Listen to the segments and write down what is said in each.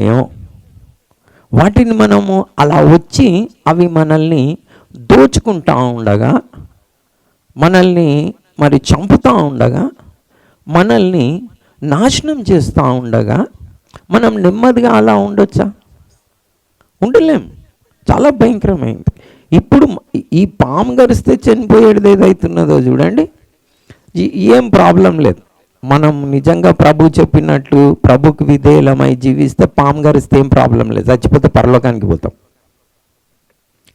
ఏమో? వాటిని మనము అలా వచ్చి అవి మనల్ని దోచుకుంటా ఉండగా మనల్ని మరి చంపుతూ ఉండగా మనల్ని నాశనం చేస్తూ ఉండగా మనం నెమ్మదిగా అలా ఉండొచ్చా? ఉండలేం. చాలా భయంకరమైంది. ఇప్పుడు ఈ పాము గరిస్తే చనిపోయేది ఏదైతున్నదో చూడండి. ఏం ప్రాబ్లం లేదు. మనం నిజంగా ప్రభు చెప్పినట్లు ప్రభుకి విధేయులమై జీవిస్తే పాము గరిస్తే ఏం ప్రాబ్లం లేదు. చచ్చిపోతే పరలోకానికి పోతాం.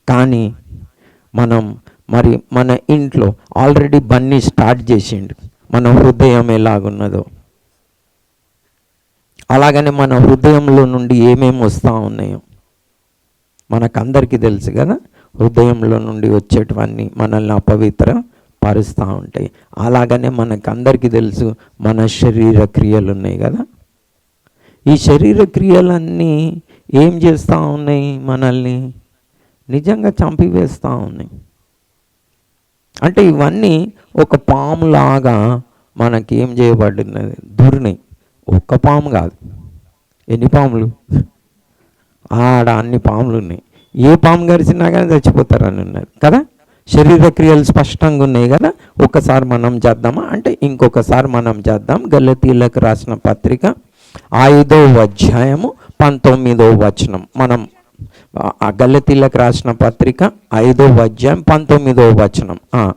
కానీ మనం మరి మన ఇంట్లో ఆల్రెడీ బన్నీ స్టార్ట్ చేసిండు. మన హృదయం ఎలాగున్నదో. అలాగనే మన హృదయంలో నుండి ఏమేమి వస్తూ ఉన్నాయో మనకందరికీ తెలుసు కదా. హృదయంలో నుండి వచ్చేటివన్నీ మనల్ని అపవిత్ర పరుస్తూ ఉంటాయి. అలాగనే మనకందరికీ తెలుసు మన శరీర క్రియలు ఉన్నాయి కదా? ఈ శరీర క్రియలన్నీ ఏం చేస్తూ ఉన్నాయి మనల్ని? నిజంగా చంపివేస్తూ ఉన్నాయి. అంటే ఇవన్నీ ఒక పాములాగా మనకి ఏం చేయబడినది? దుర్ని. ఒక్క పాము కాదు. ఎన్ని పాములు? ఆడ అన్ని పాములు ఉన్నాయి. ఏ పాము గరిచినా కానీ చచ్చిపోతారని ఉన్నది కదా? శరీర క్రియలు స్పష్టంగా ఉన్నాయి కదా? ఒకసారి మనం చేద్దామా? అంటే ఇంకొకసారి మనం చేద్దాం. గల్లతీలకు రాసిన పత్రిక ఐదో అధ్యాయము పంతొమ్మిదో వచనం. మనం ఆ గల్లతీలకు రాసిన పత్రిక ఐదో అధ్యాయం పంతొమ్మిదో వచనం.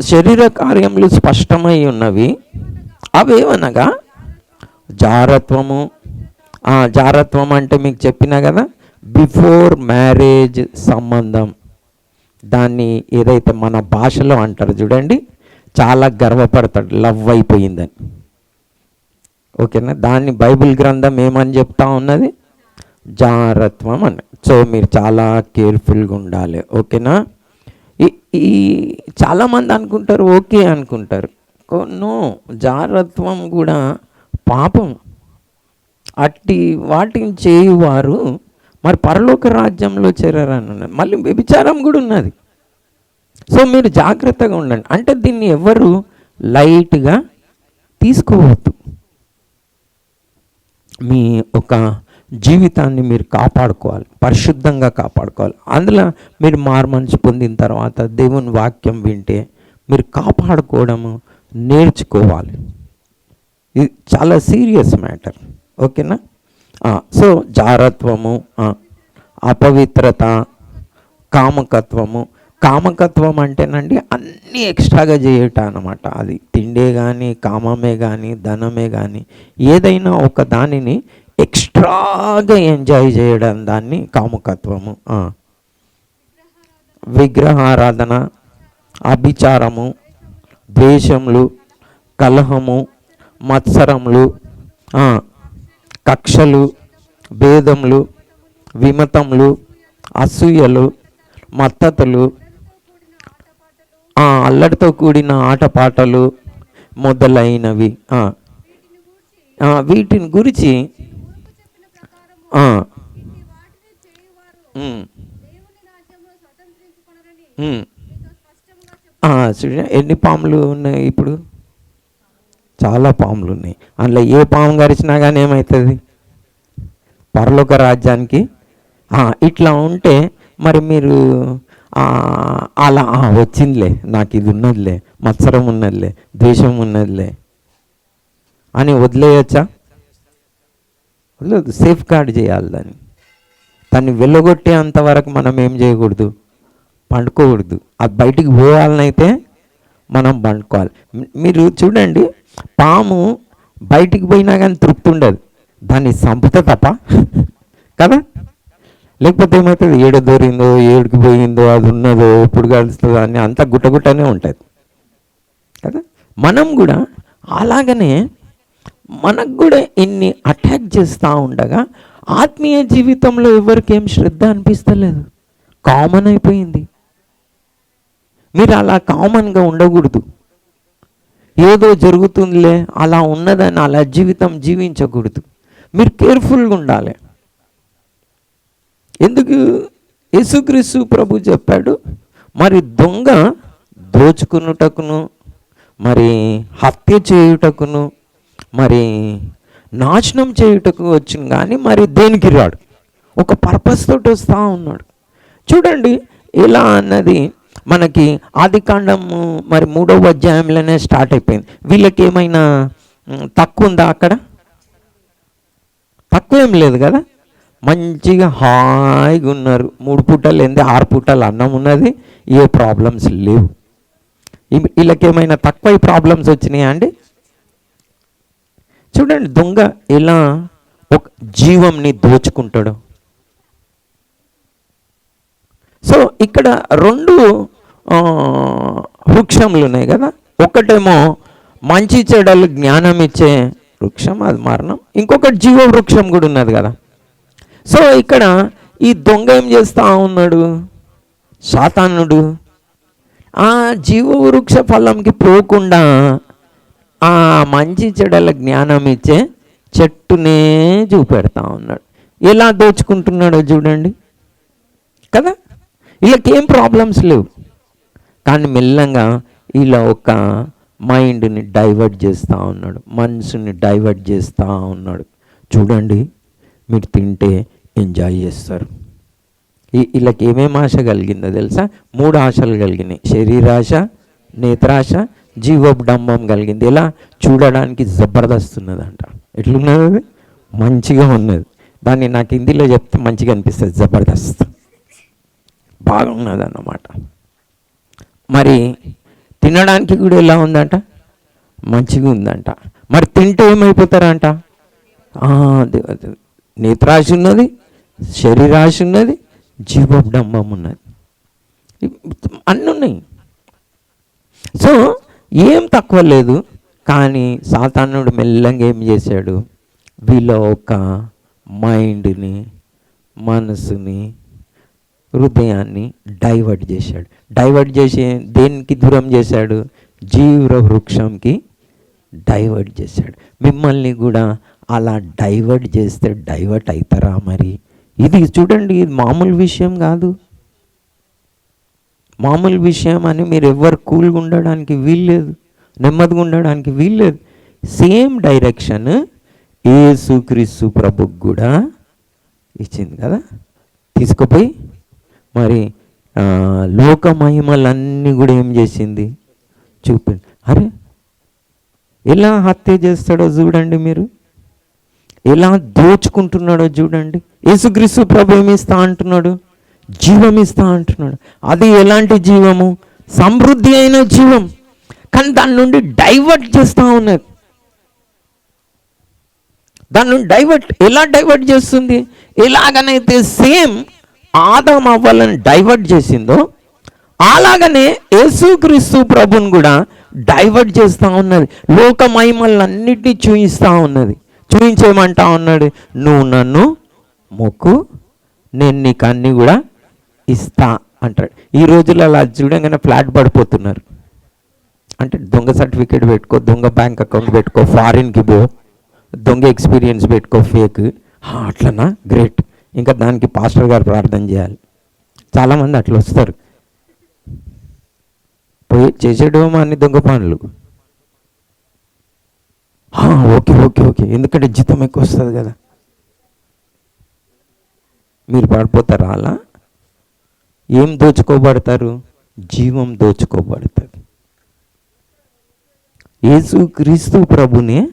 శరీర కార్యములు స్పష్టమై ఉన్నవి. అవేవనగా? జారత్వము. జారత్వం అంటే మీకు చెప్పినా కదా? బిఫోర్ మ్యారేజ్ సంబంధం దాన్ని ఏదైతే మన భాషలో అంటారు చూడండి చాలా గర్వపడతాడు లవ్ అయిపోయిందని. ఓకేనా? దాన్ని బైబిల్ గ్రంథం ఏమని చెప్తా ఉన్నది? జారత్వం అని. సో మీరు చాలా కేర్ఫుల్గా ఉండాలి ఓకేనా? ఈ ఈ చాలామంది అనుకుంటారు ఓకే అనుకుంటారు. నో జారత్వం కూడా పాపం. అట్టి వాటిని చేయువారు మరి పరలోక రాజ్యంలో చేరారని ఉన్నది మళ్ళీ వ్యభిచారం కూడా ఉన్నది. సో మీరు జాగ్రత్తగా ఉండండి. అంటే దీన్ని ఎవరు లైట్గా తీసుకోవద్దు. మీ ఒక జీవితాన్ని మీరు కాపాడుకోవాలి. పరిశుద్ధంగా కాపాడుకోవాలి. అందులో మీరు మార్మనిషి పొందిన తర్వాత దేవుని వాక్యం వింటే మీరు కాపాడుకోవడము నేర్చుకోవాలి. ఇది చాలా సీరియస్ మ్యాటర్. ఓకేనా? సో జారత్వము అపవిత్రత కామకత్వము. కామకత్వం అంటేనండి అన్నీ ఎక్స్ట్రాగా చేయట అనమాట అది తిండే కానీ కామమే కానీ ధనమే కానీ ఏదైనా ఒక దానిని ఎక్స్ట్రాగా ఎంజాయ్ చేయడం దాన్ని కామకత్వము విగ్రహారాధన అభిచారము ద్వేషములు కలహము మత్సరములు కక్షలు భేదములు విమతములు అసూయలు మత్తతులు ఆ, అల్లడితో కూడిన ఆటపాటలు మొదలైనవి. వీటిని గురించి చూడండి ఎన్ని పాములు ఉన్నాయి ఇప్పుడు? చాలా పాములు ఉన్నాయి అందులో ఏ పాము గరిచినా కానీ ఏమవుతుంది పరలోక రాజ్యానికి? ఇట్లా ఉంటే మరి మీరు అలా వచ్చిందిలే. నాకు ఇది ఉన్నదిలే. మత్సరం ఉన్నదిలే. ద్వేషం ఉన్నదిలే. అని వదిలేయచ్చా? వదిలేదు సేఫ్ గార్డ్ చేయాలి దాన్ని. దాన్ని వెళ్ళగొట్టేంత వరకు మనం ఏం చేయకూడదు? పండుకోకూడదు. అది బయటికి పోవాలనైతే మనం పండుకోవాలి. మీరు చూడండి పాము బయటికి పోయినా కానీ తృప్తి ఉండదు దాన్ని చంపుతా తప్ప. కదా? లేకపోతే ఏమవుతుంది? ఏడు దొరిందో ఏడుకి పోయిందో అది ఉన్నదో ఎప్పుడు కలుస్తుందో అని అంత గుట్టగుట్టనే ఉంటుంది. కదా? మనం కూడా అలాగనే మనకు కూడా ఇన్ని అటాక్ చేస్తూ ఉండగా ఆత్మీయ జీవితంలో ఎవరికి ఏం శ్రద్ధ అనిపిస్తలేదు. కామన్ అయిపోయింది. మీరు అలా కామన్గా ఉండకూడదు. ఏదో జరుగుతుందిలే అలా ఉన్నదని అలా జీవితం జీవించకూడదు. మీరు కేర్ఫుల్గా ఉండాలి. ఎందుకు యేసుక్రీస్తు ప్రభు చెప్పాడు మరి దొంగ దోచుకునుటకును మరి హత్య చేయుటకును మరి నాశనం చేయుటకు వచ్చింది కానీ మరి దేనికి రాడు? ఒక పర్పస్ తోటి వస్తూ ఉన్నాడు. చూడండి ఇలా అన్నది మనకి ఆది కాండము మరి మూడవ అధ్యాయంలోనే స్టార్ట్ అయిపోయింది. వీళ్ళకి ఏమైనా తక్కువ ఉందా అక్కడ? తక్కువ ఏం లేదు కదా? మంచిగా హాయిగా ఉన్నారు. మూడు పూటలు ఏంది? ఆరు పూటలు అన్నం ఉన్నది. ఏ ప్రాబ్లమ్స్ లేవు. వీళ్ళకి వీళ్ళకేమైనా తక్కువ ప్రాబ్లమ్స్ వచ్చినాయా అండి? చూడండి దొంగ ఎలా ఒక జీవంని దోచుకుంటాడు. సో ఇక్కడ రెండు వృక్షములు ఉన్నాయి కదా. ఒకటేమో మంచి చెడలు జ్ఞానం ఇచ్చే వృక్షం అది మరణం. ఇంకొకటి జీవ వృక్షం కూడా ఉన్నది కదా. సో ఇక్కడ ఈ దొంగ ఏం చేస్తా ఉన్నాడు? సాతానుడు. ఆ జీవ వృక్ష ఫలంకి పోకుండా ఆ మంచి చెడల జ్ఞానం ఇచ్చే చెట్టునే చూపెడతా ఉన్నాడు. ఎలా దోచుకుంటున్నాడో చూడండి. కదా? వీళ్ళకేం ప్రాబ్లమ్స్ లేవు. కానీ మెల్లంగా ఇలా ఒక మైండ్ని డైవర్ట్ చేస్తూ ఉన్నాడు. మనసుని డైవర్ట్ చేస్తూ ఉన్నాడు. చూడండి మీరు తింటే ఎంజాయ్ చేస్తారు. ఈ- వీళ్ళకి ఏమేమి ఆశ కలిగిందో తెలుసా? మూడు ఆశలు కలిగినాయి. శరీరాశ నేత్రాశ జీవోడంబం కలిగింది. ఎలా? చూడడానికి జబర్దస్త్ ఉన్నదంట ఎట్లున్నది మంచిగా ఉన్నది. దాన్ని నాకు హిందీలో చెప్తే మంచిగా అనిపిస్తుంది. జబర్దస్త్. బాగున్నది అన్నమాట మరి తినడానికి కూడా ఎలా ఉందంట? మంచిగా ఉందంట. మరి తింటే ఏమైపోతారంట? నేత్రాశి అది- ఉన్నది శరీరాశి ఉన్నది జీవబ్డంబం ఉన్నది. అన్నీ ఉన్నాయి. సో ఏం తక్కువ లేదు. కానీ సాతానుడు మెల్లంగా ఏం చేశాడు? వీళ్ళ ఒక మైండ్ని మనసుని హృదయాన్ని డైవర్ట్ చేశాడు. డైవర్ట్ చేసే దేనికి దూరం చేశాడు? జీవ వృక్షంకి డైవర్ట్ చేశాడు. మిమ్మల్ని కూడా అలా డైవర్ట్ చేస్తే డైవర్ట్ అవుతారా మరి? ఇది చూడండి ఇది మామూలు విషయం కాదు. మామూలు విషయం అని మీరు ఎవ్వరు కూల్గా ఉండడానికి వీల్లేదు. నెమ్మదిగా ఉండడానికి వీల్లేదు. సేమ్ డైరెక్షన్ ఏసుక్రీస్తు ప్రభుకు కూడా ఇచ్చింది కదా? తీసుకుపోయి మరి లోక మహిమలన్నీ కూడా ఏం చేసింది? చూపింది అరే ఎలా హత్య చేస్తాడో చూడండి మీరు. ఎలా దోచుకుంటున్నాడో చూడండి. యేసుక్రీస్తు ప్రభు ఏమిస్తా అంటున్నాడు? జీవం ఇస్తా అంటున్నాడు. అది ఎలాంటి జీవము? సమృద్ధి అయిన జీవం. కానీ దాని నుండి డైవర్ట్ చేస్తూ ఉన్నారు. దాని నుండి డైవర్ట్ ఎలా డైవర్ట్ చేస్తుంది? ఎలాగనైతే సేమ్ ఆదాం అవ్వాలని డైవర్ట్ చేసిందో అలాగనే యేసుక్రీస్తు ప్రభుని కూడా డైవర్ట్ చేస్తూ ఉన్నది. లోక మహిమలన్నిటినీ చూయిస్తూ ఉన్నది. చూయించేమంటా ఉన్నాడు. నువ్వు నన్ను మొక్కు నేను నీకు అన్నీ కూడా ఇస్తా అంటాడు. ఈ రోజుల్లో అలా చూడంగానే ఫ్లాట్ పడిపోతున్నారు. అంటే దొంగ సర్టిఫికేట్ పెట్టుకో దొంగ బ్యాంక్ అకౌంట్ పెట్టుకో ఫారిన్కి పో దొంగ ఎక్స్పీరియన్స్ పెట్టుకో ఫేక్ అట్లనా? గ్రేట్ ఇంకా దానికి పాస్టర్ గారు ప్రార్థన చేయాలి. చాలామంది అట్లా వస్తారు. పోయి చేసేటేమో అన్ని దొంగ పనులు. Okay okay okay. ఎందుకంటే జీతం ఎక్కువ వస్తుంది కదా. మీరు పడిపోతారా అలా? ఏం దోచుకోబడతారు? జీవం దోచుకోబడుతుంది. యేసు క్రీస్తు ప్రభునే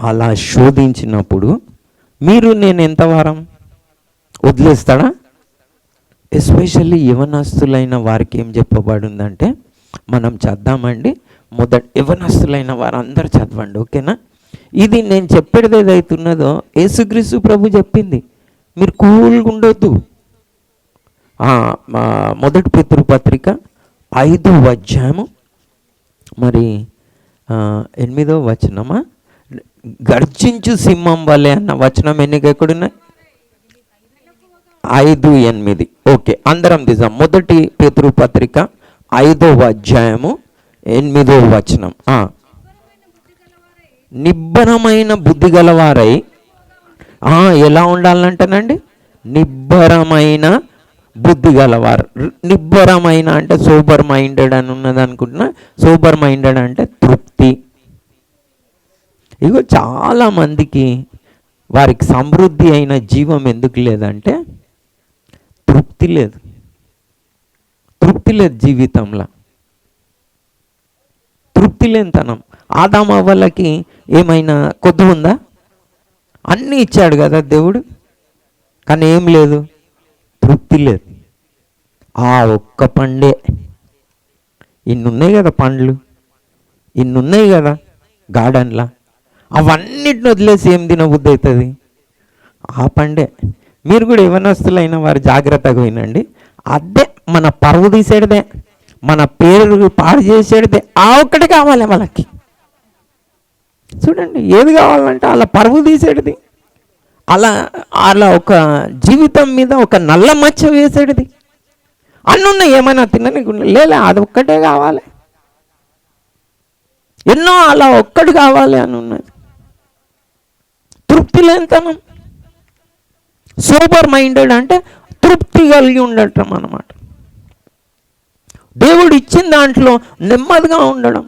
అలా శోధించినప్పుడు మీరు నేను ఎంత వారం? వదిలేస్తాడా? ఎస్పెషల్లీ యవనస్తులైన వారికి ఏం చెప్పబడిందంటే మనం చద్దామండి మొదట యవనస్తులైన వారందరూ చదవండి ఓకేనా? ఇది నేను చెప్పేది ఏదైతున్నదో యేసుగ్రీసు ప్రభు చెప్పింది. మీరు కూల్గా ఉండొద్దు. మా మొదటి పితృపత్రిక ఐదు ఐదో అధ్యాయము మరి ఎనిమిదో వచనమా? గర్జించు సింహం వలె అన్న వచనం ఎన్నిక ఎక్కడున్నాయి? ఐదు ఎనిమిది. ఓకే అందరం తీసాం మొదటి పితృపత్రిక ఐదో అధ్యాయము ఎనిమిదో వచనం. నిబ్బరమైన బుద్ధి గలవారై ఎలా ఉండాలంటేనండి? నిబ్బరమైన బుద్ధి గలవారు. నిబ్బరమైన అంటే సూపర్ మైండెడ్ అని ఉన్నది అనుకుంటున్నా సూపర్ మైండెడ్ అంటే తృప్తి. ఇగో చాలా మందికి వారికి సమృద్ధి అయిన జీవం ఎందుకు లేదంటే తృప్తి లేదు. తృప్తి లేదు జీవితంలో. తృప్తి లేనితనం ఆదాం అవ్వలకి ఏమైనా కొద్దు ఉందా? అన్నీ ఇచ్చాడు కదా దేవుడు. కానీ ఏం లేదు. తృప్తి లేదు. ఆ ఒక్క పండే. ఇన్నున్నాయి కదా పండ్లు. ఇన్నున్నాయి కదా గార్డెన్లా. అవన్నిటిని వదిలేసి ఏం తినబుద్ధి అవుతుంది? ఆ పండే. మీరు కూడా యవనస్తులైన వారు జాగ్రత్తగా వినండి. అదే మన పరువు తీసేడిదే మన పేరు పాడు చేసేడిదే ఆ ఒక్కటి కావాలి వాళ్ళకి చూడండి ఏది కావాలంటే అలా పరువు తీసేటిది అలా అలా ఒక జీవితం మీద ఒక నల్ల మచ్చ వేసేటిది అన్నున్న ఏమైనా తినని లేలే అది ఒక్కటే కావాలి. ఎన్నో అలా ఒక్కటి కావాలి అని ఉన్నది తృప్తి లేనితనం సూపర్ మైండెడ్ అంటే తృప్తి కలిగి ఉండటం అన్నమాట. దేవుడు ఇచ్చిన దాంట్లో నెమ్మదిగా ఉండడం.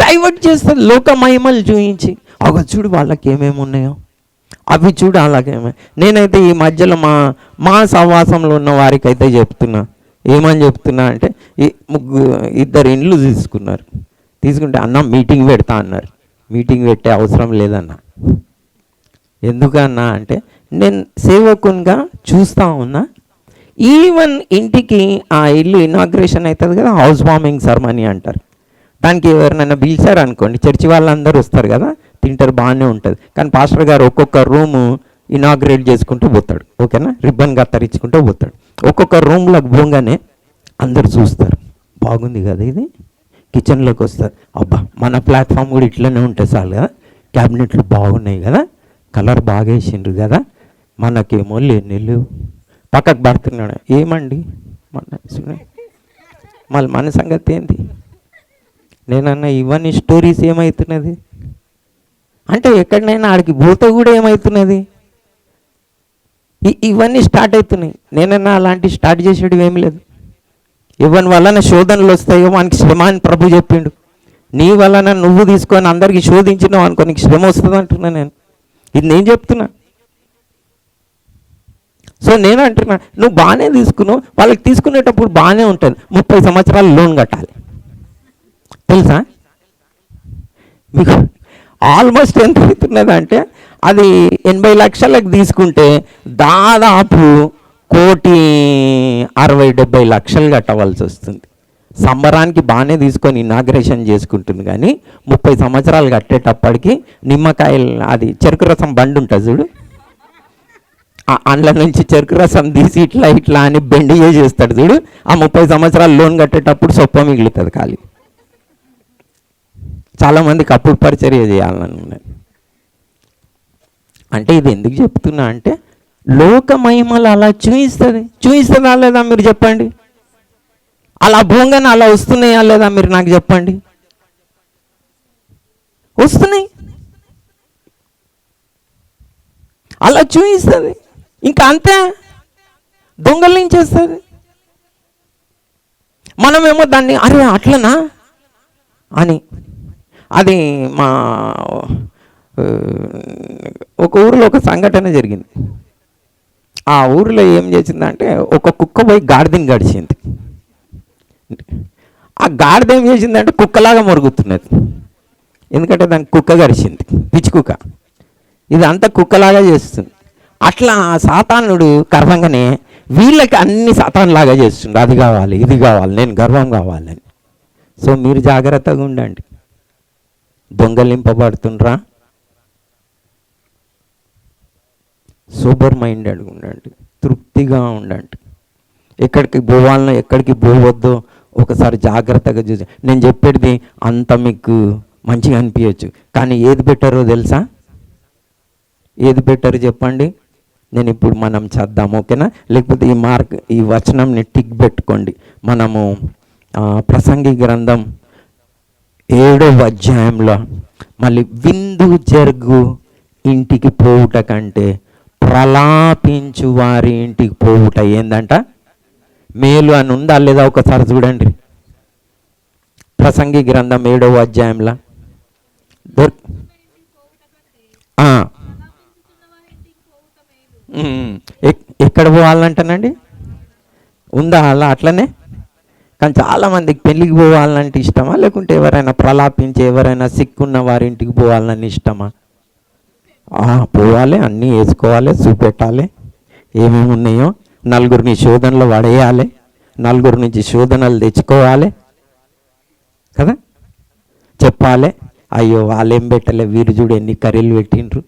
డైవర్ట్ చేస్తే లోక మహిమలు చూయించి ఒక చూడు వాళ్ళకి ఏమేమి ఉన్నాయో. అవి చూడు అలాగేమే నేనైతే ఈ మధ్యలో మా మా సహవాసంలో ఉన్న వారికి అయితే చెప్తున్నా. ఏమని చెప్తున్నా అంటే ఈ ఇద్దరు ఇండ్లు తీసుకున్నారు. తీసుకుంటే అన్న మీటింగ్ పెడతా అన్నారు. మీటింగ్ పెట్టే అవసరం లేదన్నా. ఎందుకన్నా అంటే నేను సేవకునిగా చూస్తా ఉన్నా ఈవెన్ ఇంటికి ఆ ఇల్లు ఇనాగ్రేషన్ అవుతుంది కదా హౌస్ వార్మింగ్ సర్మనీ అంటారు. దానికి ఎవరినైనా పిలిచారు అనుకోండి చర్చి వాళ్ళందరూ వస్తారు కదా తింటారు బాగానే ఉంటుంది. కానీ పాస్టర్ గారు ఒక్కొక్క రూము ఇనాగ్రేట్ చేసుకుంటూ పోతాడు ఓకేనా రిబ్బన్ కత్తరించుకుంటూ పోతాడు. ఒక్కొక్క రూమ్లోకి పోగానే అందరు చూస్తారు బాగుంది కదా ఇది? కిచెన్లోకి వస్తారు. అబ్బా మన ప్లాట్ఫామ్ కూడా ఇట్లనే ఉంటుంది చాలు కదా క్యాబినెట్లు బాగున్నాయి కదా? కలర్ బాగా వేసిండ్రు కదా మనకేమో లేవు పక్కకు పడుతున్నాడు. ఏమండి? మన మళ్ళీ మన సంగతి ఏంటి నేనన్నా ఇవన్నీ స్టోరీస్ ఏమవుతున్నది అంటే ఎక్కడనైనా ఆడికి భూత కూడా ఏమవుతున్నది ఇవన్నీ స్టార్ట్ అవుతున్నాయి నేనన్నా అలాంటి స్టార్ట్ చేసేటివి ఏమి లేదు. ఇవన్నీ వలన శోధనలు వస్తాయో మనకి శ్రమ అని ప్రభు చెప్పిండు. నీ వలన నువ్వు తీసుకొని అందరికి శోధించినావు అనుకో నీకు శ్రమ వస్తుంది అంటున్నా నేను. ఇది నేను చెప్తున్నా. సో నేను అంటున్నా నువ్వు బాగానే తీసుకున్నావు వాళ్ళకి తీసుకునేటప్పుడు బాగానే ఉంటుంది. ముప్పై సంవత్సరాలు లోన్ కట్టాలి. తెలుసా? మీకు ఆల్మోస్ట్ ఎంత అవుతున్నది అంటే అది ఎనభై లక్షలకు తీసుకుంటే దాదాపు కోటి అరవై డెబ్బై లక్షలు కట్టవలసి వస్తుంది. సంబరానికి బాగానే తీసుకొని ఇనాగ్రేషన్ చేసుకుంటుంది కానీ ముప్పై సంవత్సరాలు కట్టేటప్పటికి నిమ్మకాయలు అది చెరుకు రసం బండి ఉంటుంది చూడు. అందులో అండ్ల నుంచి చెరుకు రసం తీసి ఇట్లా ఇట్లా అని బెండి చేస్తాడు చూడు. ఆ ముప్పై సంవత్సరాలు లోన్ కట్టేటప్పుడు సొప్ప మిగులుతుంది ఖాళీ. చాలామందికి అప్పుడు పరిచర్య చేయాలని అంటే ఇది ఎందుకు చెప్తున్నా అంటే లోక మహిమలు అలా చూయిస్తుంది. చూయిస్తుందా లేదా మీరు చెప్పండి? అలా భోంగానే అలా వస్తున్నాయా లేదా మీరు నాకు చెప్పండి? వస్తున్నాయి. అలా చూయిస్తుంది. ఇంకా అంతే. దొంగలించేస్తుంది మనమేమో దాన్ని అరే అట్లనా? అని. అది మా ఒక ఊరిలో ఒక సంఘటన జరిగింది. ఆ ఊరిలో ఏం చేసిందంటే ఒక కుక్క పోయి గాడిదని గడిచింది. ఆ గాడిద ఏం చేసిందంటే కుక్కలాగా మొరుగుతున్నది. ఎందుకంటే దానికి కుక్క గడిచింది పిచ్చి కుక్క. ఇది అంతా కుక్కలాగా చేస్తుంది. అట్లా ఆ సాతానుడు గర్వంగానే వీళ్ళకి అన్ని సాతానులాగా చేస్తుంది అది కావాలి ఇది కావాలి నేను గర్వం కావాలని. సో మీరు జాగ్రత్తగా ఉండండి. దొంగలింపబడుతుండ్రా. సూపర్ మైండెడ్గా ఉండండి. తృప్తిగా ఉండండి. ఎక్కడికి పోవాలనో ఎక్కడికి పోవద్దో ఒకసారి జాగ్రత్తగా చూసి నేను చెప్పేది అంత మీకు మంచిగా అనిపించచ్చు. కానీ ఏది పెట్టారో తెలుసా? ఏది బెటర్ చెప్పండి. నేను ఇప్పుడు మనం చేద్దాం ఓకేనా? లేకపోతే ఈ మార్క్ ఈ వచనంని టిక్ పెట్టుకోండి. మనము ప్రసంగి గ్రంథం ఏడవ అధ్యాయంలో మళ్ళీ విందు జరుగు ఇంటికి పోవుట కంటే ప్రలాపించు వారి ఇంటికి పోవుట ఏందంట? మేలు అని ఉందా లేదా ఒకసారి చూడండి. ప్రసంగి గ్రంథం ఏడవ అధ్యాయంలో. దొర్ ఎక్- ఎక్కడ పోవాలంటానండి? ఉందా అలా అట్లనే? కానీ చాలా మందికి పెళ్ళికి పోవాలంటే ఇష్టమా? లేకుంటే ఎవరైనా ప్రలాపించి ఎవరైనా సిక్కున్న వారి ఇంటికి పోవాలని ఇష్టమా? పోవాలి అన్నీ వేసుకోవాలి చూపెట్టాలి. ఏమేమి ఉన్నాయో? నలుగురిని శోధనలో పడేయాలి నలుగురి నుంచి శోధనలు తెచ్చుకోవాలి కదా? చెప్పాలి అయ్యో వాళ్ళేం పెట్టలే వీరు చూడు ఎన్ని కర్రీలు పెట్టిండ్రు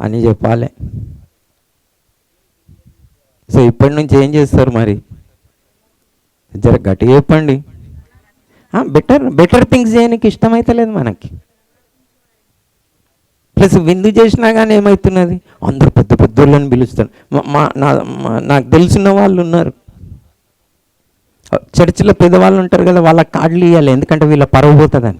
అని చెప్పాలి. సో ఇప్పటి నుంచి ఏం చేస్తారు మరి? జర గట్టిగా చెప్పండి. బెటర్ బెటర్ థింగ్స్ చేయడానికి ఇష్టమైతలేదు మనకి. ప్లస్ విందు చేసినా కానీ ఏమవుతున్నది అందరు పెద్ద పెద్దోళ్ళని పిలుస్తారు. మా- నా- నాకు తెలిసిన వాళ్ళు ఉన్నారు. చర్చిలో పెద్దవాళ్ళు ఉంటారు కదా వాళ్ళకి కార్డులు ఇవ్వాలి ఎందుకంటే వీళ్ళ పరువు పోతుందని.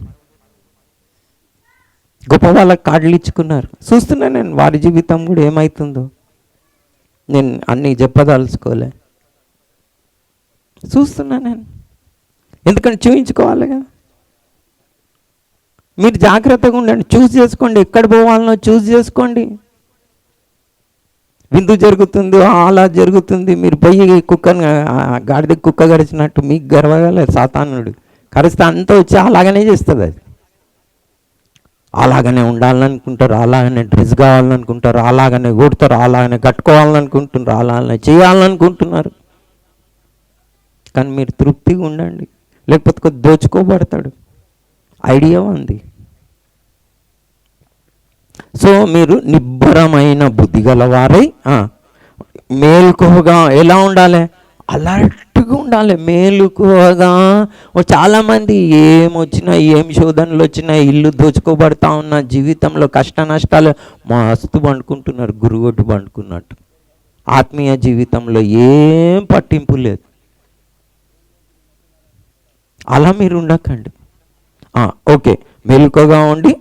గొప్ప వాళ్ళకి కార్డులు ఇచ్చుకున్నారు. చూస్తున్నా నేను వారి జీవితం కూడా ఏమవుతుందో నేను అన్నీ చెప్పదలుచుకోలే. చూస్తున్నా నేను. ఎందుకంటే చూపించుకోవాలి కదా? మీరు జాగ్రత్తగా ఉండండి. చూస్ చేసుకోండి. ఎక్కడ పోవాలనో చూస్ చేసుకోండి. విందు జరుగుతుంది అలా జరుగుతుంది. మీరు పోయి కుక్కను గాడిద కుక్క గడిచినట్టు మీకు గర్వగలేదు సాతానుడు. కరిస్తే అంతా వచ్చి అలాగనే చేస్తుంది అది. అలాగనే ఉండాలనుకుంటారు అలాగనే డ్రెస్ కావాలనుకుంటారు అలాగనే కొడతారు అలాగనే కట్టుకోవాలనుకుంటున్నారు అలాగనే చేయాలనుకుంటున్నారు. కానీ మీరు తృప్తిగా ఉండండి. లేకపోతే కొద్ది దోచుకోబడతాడు. ఐడియా ఉంది. సో మీరు నిబ్బరమైన బుద్ధి గలవారై మేలుకోగా ఎలా ఉండాలి? అలర్ట్గా ఉండాలి మేలుకోగా చాలామంది ఏం వచ్చినా ఏం శోధనలు వచ్చినా ఇల్లు దోచుకోబడతా ఉన్న జీవితంలో కష్ట నష్టాలు మస్తు పండుకుంటున్నారు గురుగొడ్డు పండుకున్నట్టు. ఆత్మీయ జీవితంలో ఏం పట్టింపు లేదు. అలా మీరు ఉండకండి. ఓకే. మెలుకగా ఉండి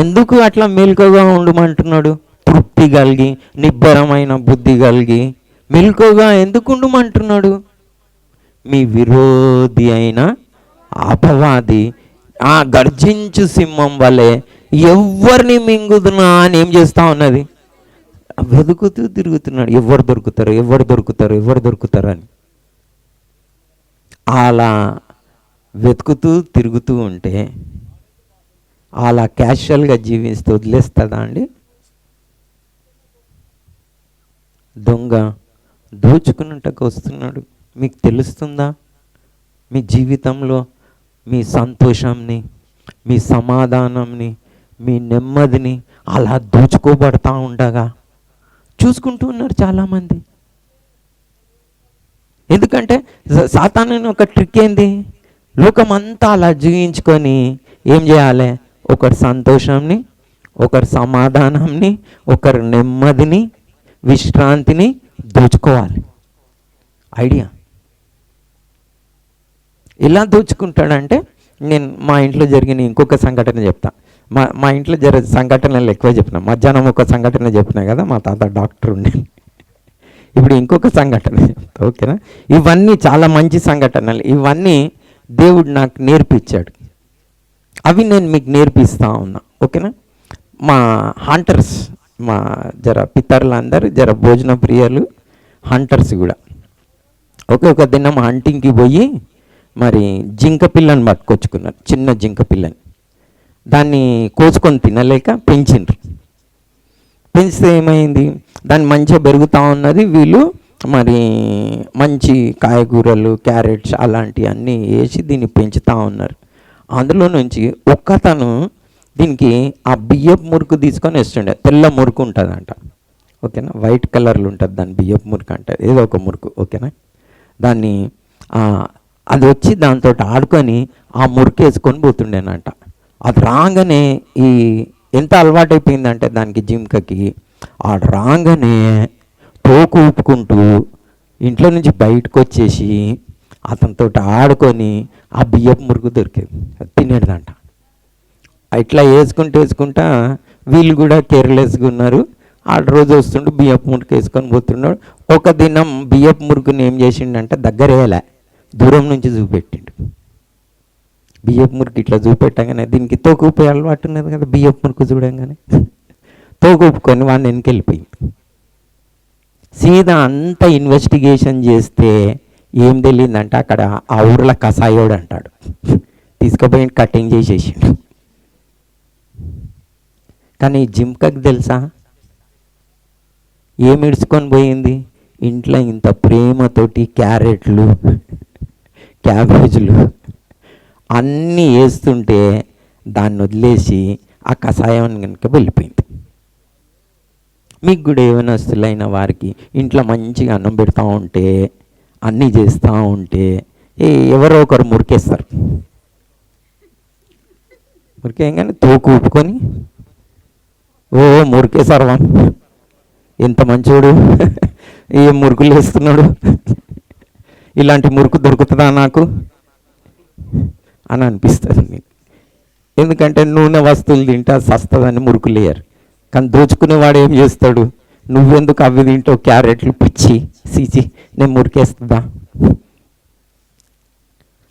ఎందుకు అట్లా మెలుకగా ఉండమంటున్నాడు? తృప్తి కలిగి నిబ్బరమైన బుద్ధి కలిగి. మెలుకగా ఎందుకు ఉండమంటున్నాడు? మీ విరోధి అయిన అపవాది ఆ గర్జించు సింహం వలె ఎవరిని మింగుతున్నా అని ఏం చేస్తా ఉన్నది? వెతుకుతూ తిరుగుతున్నాడు. ఎవరు దొరుకుతారు? ఎవరు దొరుకుతారు? ఎవరు దొరుకుతారు అని. అలా వెతుకుతూ తిరుగుతూ ఉంటే అలా క్యాషువల్గా జీవిస్తూ వదిలేస్తుందా అండి? దొంగ దోచుకున్నట్టుకు వస్తున్నాడు. మీకు తెలుస్తుందా? మీ జీవితంలో మీ సంతోషంని మీ సమాధానంని మీ నెమ్మదిని అలా దోచుకోబడతా ఉండగా చూసుకుంటూ ఉన్నారు చాలామంది. ఎందుకంటే స- సాతాను ఒక ట్రిక్ ఏంది? లోకం అంతా అలా జీవించుకొని ఏం చేయాలి? ఒకరి సంతోషంని ఒకరి సమాధానంని ఒకరి నెమ్మదిని విశ్రాంతిని దోచుకోవాలి. ఐడియా? ఎలా దోచుకుంటాడంటే నేను మా ఇంట్లో జరిగిన ఇంకొక సంఘటన చెప్తా. మా మా ఇంట్లో జరిగే సంఘటనలు ఎక్కువ చెప్పిన. మధ్యాహ్నం ఒక సంఘటన చెప్పినా కదా మా తాత డాక్టర్ ఉండే. ఇప్పుడు ఇంకొక సంఘటన చెప్తా ఓకేనా? ఇవన్నీ చాలా మంచి సంఘటనలు. ఇవన్నీ దేవుడు నాకు నేర్పించాడు. అవి నేను మీకు నేర్పిస్తూ ఉన్నా ఓకేనా? మా హంటర్స్ మా జర పితరులందరూ జర భోజన ప్రియులు హంటర్స్ కూడా. ఓకే ఒక దినం హంటింగ్కి పోయి మరి జింక పిల్లని పట్టుకొచ్చుకున్నారు చిన్న జింక పిల్లని. దాన్ని కోసుకొని తినలేక పెంచిండ్రు పెంచితే ఏమైంది? దాన్ని మంచిగా పెరుగుతూ ఉన్నది వీళ్ళు మరి మంచి కాయగూరలు క్యారెట్స్ అలాంటివి అన్నీ వేసి దీన్ని పెంచుతూ ఉన్నారు. అందులో నుంచి ఒక్కతను దీనికి ఆ బియ్యపు మురుకు తీసుకొని వేస్తుండే. తెల్ల మురుకు ఉంటుందంట. ఓకేనా? వైట్ కలర్లో ఉంటుంది దాని బియ్యపు మురుకు అంటే. ఏదో ఒక మురుకు. ఓకేనా? దాన్ని అది వచ్చి దాంతో ఆడుకొని ఆ మురికి వేసుకొని పోతుండేనంట. అది రాగానే ఈ ఎంత అలవాటైపోయిందంటే దానికి జింకకి ఆ రాగానే తోకు ఊపుకుంటూ ఇంట్లో నుంచి బయటకు వచ్చేసి అతనితో ఆడుకొని ఆ బియ్యపు మురుగు దొరికేది. అది తినేదంట ఇట్లా వేసుకుంటూ వేసుకుంటా వీళ్ళు కూడా కేర్లెస్గా ఉన్నారు. ఆ రోజు వస్తుండు బియ్యపు మురుకు వేసుకొని పోతున్నాడు. ఒక దినం బియ్యపు మురుకుని ఏం చేసిండంటే దగ్గరేయలే దూరం నుంచి చూపెట్టిండు. బియ్యపు మురుగు ఇట్లా చూపెట్టగానే దీనికి తోకూపే అలవాటు ఉన్నది కదా బియ్యపు మురుగు చూడంగానే. తోకూపుకొని వాడిని వెనకెళ్ళిపోయింది. సీదా అంతా ఇన్వెస్టిగేషన్ చేస్తే ఏం తెలియదంటే అక్కడ ఆ ఊర్లో కసాయోడు అంటాడు. తీసుకుపోయి కటింగ్ చేసేసిండు. కానీ ఈ జింకకు తెలుసా? ఏం ఇడుచుకొని పోయింది? ఇంట్లో ఇంత ప్రేమతోటి క్యారెట్లు క్యాబేజీలు అన్నీ వేస్తుంటే దాన్ని వదిలేసి ఆ కషాయం కనుక వెళ్ళిపోయింది. మీకు కూడా ఏమైనా వారికి ఇంట్లో మంచిగా అన్నం పెడతా ఉంటే అన్నీ చేస్తూ ఉంటే ఎవరో ఒకరు మురికేస్తారు. మురికేయంగానే తోకు ఊపుకొని ఓ మురికేశారు వాన్ ఎంత మంచోడు ఏ మురుకులు వేస్తున్నాడు ఇలాంటి మురుకు దొరుకుతుందా నాకు అని అనిపిస్తుంది మీకు. ఎందుకంటే నూనె వస్తువులు తింటే అది సస్తదని మురుకులేయరు కానీ దోచుకునేవాడు ఏం చేస్తాడు? నువ్వెందుకు అవి తింటావు? క్యారెట్లు పిచ్చి. సీచి నేను మురికేస్తుందా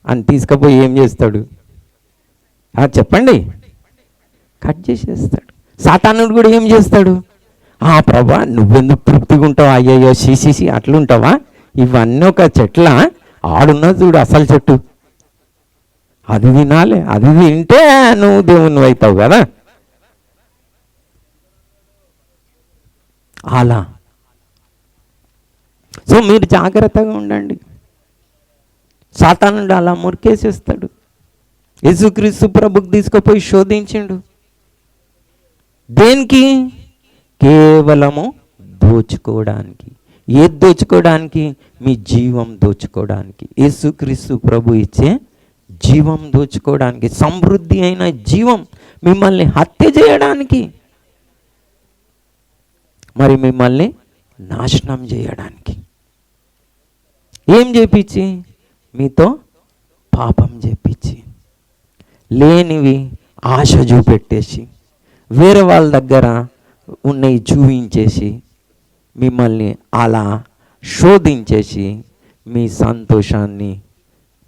అని తీసుకుపోయి ఏం చేస్తాడు? చెప్పండి. కట్ చేసేస్తాడు. సాతానుడు కూడా ఏం చేస్తాడు? ఆ ప్రభా నువ్వెందుకు తృప్తిగా ఉంటావు? అయ్యయ్యో సీసీసి అట్లుంటావా? ఇవన్నీ ఒక చెట్ల. ఆడున్నది చూడు అసలు చెట్టు. అది తినాలి. అది తింటే నువ్వు దేవుని అవుతావు కదా. అలా. సో మీరు జాగ్రత్తగా ఉండండి. సాతానుడు అలా మురికేసేస్తాడు. యేసుక్రీస్తు ప్రభుకి తీసుకుపోయి శోధించిండు. దేనికి? కేవలము దోచుకోవడానికి. ఏది దోచుకోవడానికి? మీ జీవం దోచుకోవడానికి. యేసుక్రీస్తు ప్రభు ఇచ్చే జీవం దోచుకోవడానికి. సమృద్ధి అయిన జీవం మిమ్మల్ని హత్య చేయడానికి. మరి మిమ్మల్ని నాశనం చేయడానికి. ఏం చేపించి మీతో పాపం చేపించి లేనివి ఆశ చూపెట్టేసి వేరే వాళ్ళ దగ్గర ఉన్నవి చూపించేసి మిమ్మల్ని అలా శోధించేసి మీ సంతోషాన్ని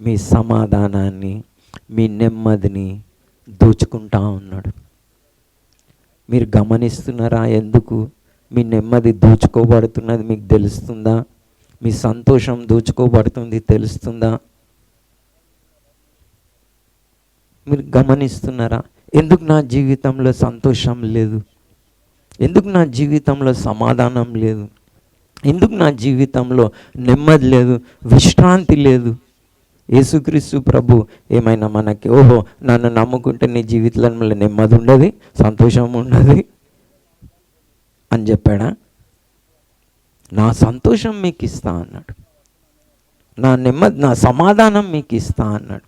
మీ సమాధానాన్ని మీ నెమ్మదిని దోచుకుంటా ఉన్నాడు. మీరు గమనిస్తున్నారా ఎందుకు? మీ నెమ్మది దోచుకోబడుతున్నది మీకు తెలుస్తుందా? మీ సంతోషం దోచుకోబడుతుంది తెలుస్తుందా? మీరు గమనిస్తున్నారా? ఎందుకు నా జీవితంలో సంతోషం లేదు? ఎందుకు నా జీవితంలో సమాధానం లేదు? ఎందుకు నా జీవితంలో నెమ్మది లేదు? విశ్రాంతి లేదు? యేసుక్రీస్తు ప్రభు ఏమైనా మనకి ఓహో నన్ను నమ్ముకుంటే నీ జీవితంలో నెమ్మది ఉండదు సంతోషం ఉండదు? అని చెప్పాడా? నా సంతోషం మీకు ఇస్తా అన్నాడు. నా నెమ్మది నా సమాధానం మీకు ఇస్తా అన్నాడు.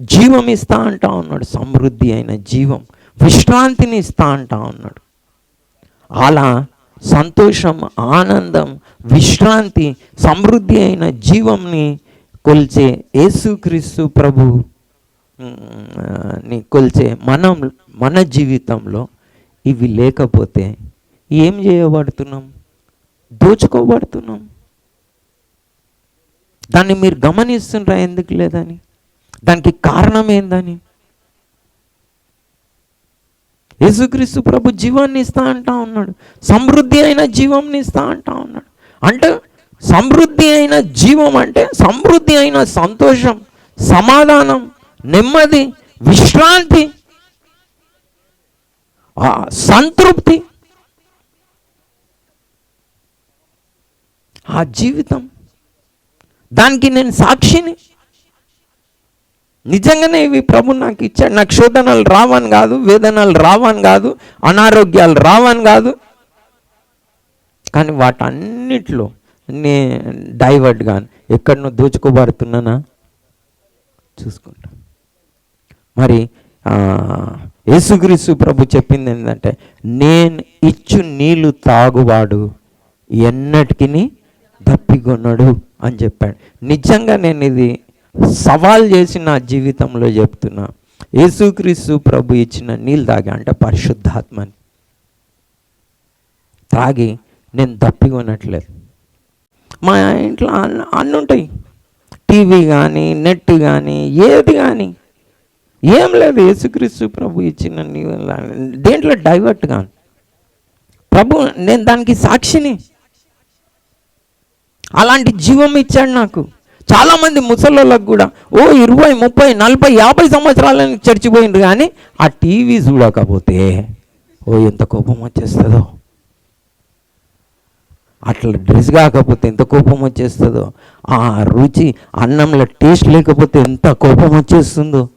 జీవం ఇస్తా అంటా ఉన్నాడు. సమృద్ధి అయిన జీవం విశ్రాంతిని ఇస్తా అంటా ఉన్నాడు. అలా సంతోషం ఆనందం విశ్రాంతి సమృద్ధి అయిన జీవంని కొల్చే యేసుక్రీస్తు ప్రభు ని కొల్చే మనం మన జీవితంలో ఇవి లేకపోతే ఏం చేయబడుతున్నాం? దోచుకోబడుతున్నాం. దాన్ని మీరు గమనిస్తుండ్రా ఎందుకు లేదని? దానికి కారణం ఏందని? యేసుక్రీస్తు ప్రభు జీవాన్ని ఇస్తా అంటా ఉన్నాడు. సమృద్ధి అయిన జీవంని ఇస్తా అంటా ఉన్నాడు. అంటే సమృద్ధి అయిన జీవం అంటే సమృద్ధి అయిన సంతోషం సమాధానం నెమ్మది విశ్రాంతి సంతృప్తి. ఆ జీవితం. దానికి నేను సాక్షిని. నిజంగానే ఇవి ప్రభు నాకు ఇచ్చాడు. నాకు శోధనలు రావని కాదు వేదనలు రావని కాదు అనారోగ్యాలు రావని కాదు. కానీ వాటన్నిటిలో నే డైవర్ట్ కాను ఎక్కడనో దోచుకోబడుతున్నానా? చూసుకుంటా. మరి యేసుగ్రీసు ప్రభు చెప్పింది ఏంటంటే నేను ఇచ్చు నీళ్ళు తాగువాడు ఎన్నటికీ దప్పికొన్నాడు అని చెప్పాడు. నిజంగా నేను ఇది సవాల్ చేసి నా జీవితంలో చెప్తున్నా. యేసుక్రీస్తు ప్రభు ఇచ్చిన నీళ్ళు తాగా అంటే పరిశుద్ధాత్మని. తాగి నేను దప్పికొనట్లేదు. మా ఇంట్లో అన్న అన్నీ ఉంటాయి టీవీ కానీ నెట్ కానీ ఏది కానీ ఏం లేదు యేసుక్రీస్తు ప్రభు ఇచ్చిన నీళ్ళు దేంట్లో డైవర్ట్ కాను. ప్రభు నేను దానికి సాక్షిని. అలాంటి జీవం ఇచ్చాడు నాకు. చాలామంది ముసలోళ్ళకు కూడా ఓ ఇరవై ముప్పై నలభై యాభై సంవత్సరాలని చర్చిపోయిండ్రు కానీ ఆ టీవీ చూడకపోతే ఓ ఎంత కోపం వచ్చేస్తుందో. అట్లా డ్రెస్ కాకపోతే ఎంత కోపం వచ్చేస్తుందో. ఆ రుచి అన్నంలో టేస్ట్ లేకపోతే ఎంత కోపం వచ్చేస్తుందో.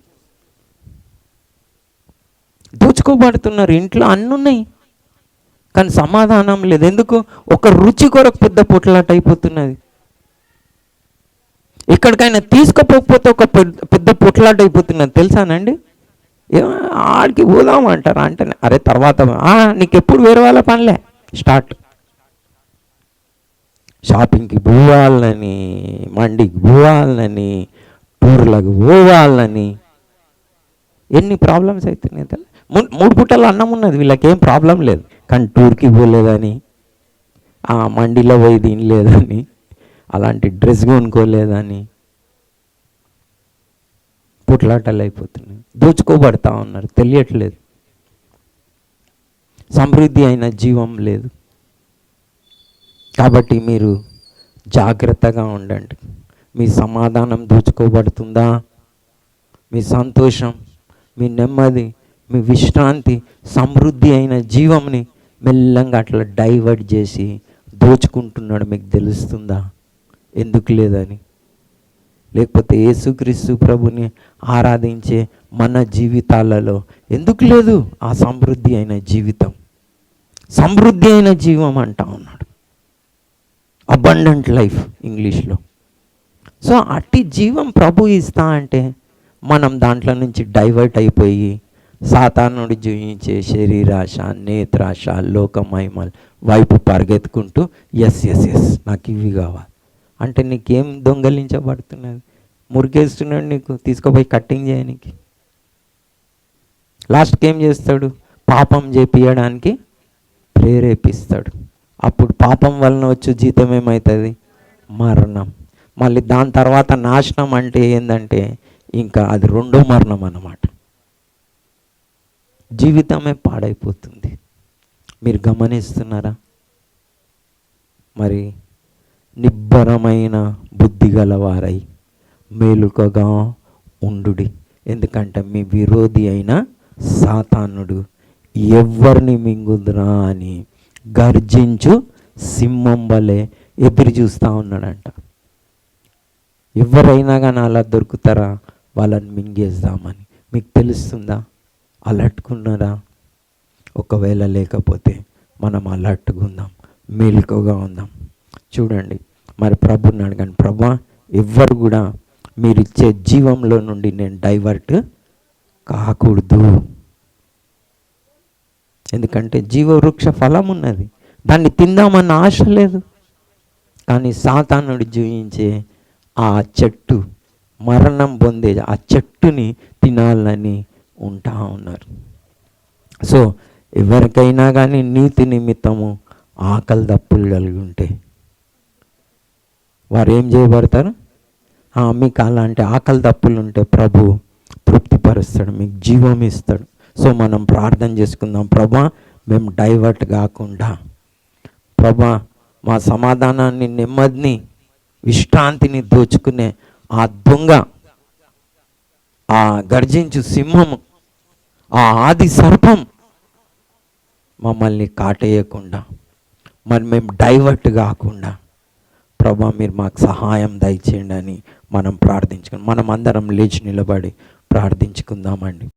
దోచుకోబడుతున్నారు ఇంట్లో అన్నున్నాయి. కానీ సమాధానం లేదు. ఎందుకు? ఒక రుచి కొరకు పెద్ద పొట్లాట అయిపోతున్నది. ఎక్కడికైనా తీసుకుపోకపోతే ఒక పెద్ద పెద్ద పొట్లాట అయిపోతున్నది. తెలుసానండి ఏమో ఆడికి పోదాం అంటారు అంటే అరే తర్వాత నీకు ఎప్పుడు వేరే వాళ్ళ పనిలే? స్టార్ట్. షాపింగ్కి పోవాలని మండికి పోవాలని టూర్లకు పోవాలని. ఎన్ని ప్రాబ్లమ్స్ అవుతున్నాయి మూడు పూటల అన్నం ఉన్నది. వీళ్ళకి ఏం ప్రాబ్లం లేదు. కానీ టూర్కి పోలేదని ఆ మండిలో పోయి తినలేదని అలాంటి డ్రెస్ కొనుక్కోలేదని పుట్లాటలు అయిపోతున్నాయి. దోచుకోబడతా ఉన్నారు తెలియట్లేదు. సమృద్ధి అయిన జీవం లేదు. కాబట్టి మీరు జాగ్రత్తగా ఉండండి. మీ సమాధానం దోచుకోబడుతుందా? మీ సంతోషం మీ నెమ్మది మీ విశ్రాంతి సమృద్ధి అయిన జీవంని మెల్లంగా అట్లా డైవర్ట్ చేసి దోచుకుంటున్నాడు మీకు తెలుస్తుందా? ఎందుకు లేదని? లేకపోతే యేసుక్రీస్తు ప్రభుని ఆరాధించే మన జీవితాలలో ఎందుకు లేదు? ఆ సమృద్ధి అయిన జీవితం. సమృద్ధి అయిన జీవం అంటా ఉన్నాడు. అబండెంట్ లైఫ్ ఇంగ్లీష్లో. సో అట్టి జీవం ప్రభు ఇస్తా అంటే మనం దాంట్లో నుంచి డైవర్ట్ అయిపోయి సాతానుడు జీవించే శరీరాశ నేత్రాశ లోకమహిమల్ వైపు పరిగెత్తుకుంటూ ఎస్ ఎస్ ఎస్ నాకు ఇవి కావాలి. అంటే నీకేం దొంగలించబడుతున్నది? మురికేస్తున్నాడు నీకు తీసుకుపోయి కట్టింగ్ చేయడానికి లాస్ట్కి ఏం చేస్తాడు? పాపం చేపియడానికి ప్రేరేపిస్తాడు. అప్పుడు పాపం వలన వచ్చే జీతం ఏమవుతుంది మరణం. మళ్ళీ దాని తర్వాత నాశనం అంటే ఏంటంటే ఇంకా అది రెండో మరణం అన్నమాట. జీవితమే పాడైపోతుంది. మీరు గమనిస్తున్నారా? మరి నిబ్బరమైన బుద్ధి గలవారై మేలుకగా ఉండుడి. ఎందుకంటే మీ విరోధి అయిన సాతానుడు ఎవరిని మింగుదురా అని గర్జించు సింహం వలె ఎదురు చూస్తూ ఉన్నాడంట. ఎవరైనా కానీ అలా దొరుకుతారా? వాళ్ళని మింగేద్దామని. మీకు తెలుస్తుందా? అలర్ట్కున్నారా ఒకవేళ లేకపోతే మనం అలర్ట్గా ఉందాం మేలుకగా ఉందాం. చూడండి మరి ప్రభుని అడగండి ప్రభా ఎవ్వరు కూడా మీరు ఇచ్చే జీవంలో నుండి నేను డైవర్ట్ కాకూడదు. ఎందుకంటే జీవవృక్ష ఫలం ఉన్నది. దాన్ని తిందామన్న ఆశ లేదు. కానీ సాతానుడు జీవించే ఆ చెట్టు మరణం పొందే ఆ చెట్టుని తినాలని ఉంటా ఉన్నారు. సో ఎవరికైనా కానీ నీతి నిమిత్తము ఆకలి దప్పులు కలిగి ఉంటే వారు ఏం చేయబడతారు? మీకు అలాంటి ఆకలి దప్పులు ఉంటే ప్రభు తృప్తిపరుస్తాడు మీకు జీవం ఇస్తాడు. సో మనం ప్రార్థన చేసుకుందాం. ప్రభా మేము డైవర్ట్ కాకుండా ప్రభా మా సమాధానాన్ని నెమ్మదిని విశ్రాంతిని దోచుకునే ఆ దొంగ ఆ గర్జించు సింహము ఆ ఆది సర్పం మమ్మల్ని కాటేయకుండా మరి మేము డైవర్ట్ కాకుండా ప్రభా మీరు మాకు సహాయం దయచేయండి అని మనం ప్రార్థించుకుందాం మనం అందరం లేచి నిలబడి ప్రార్థించుకుందామండి.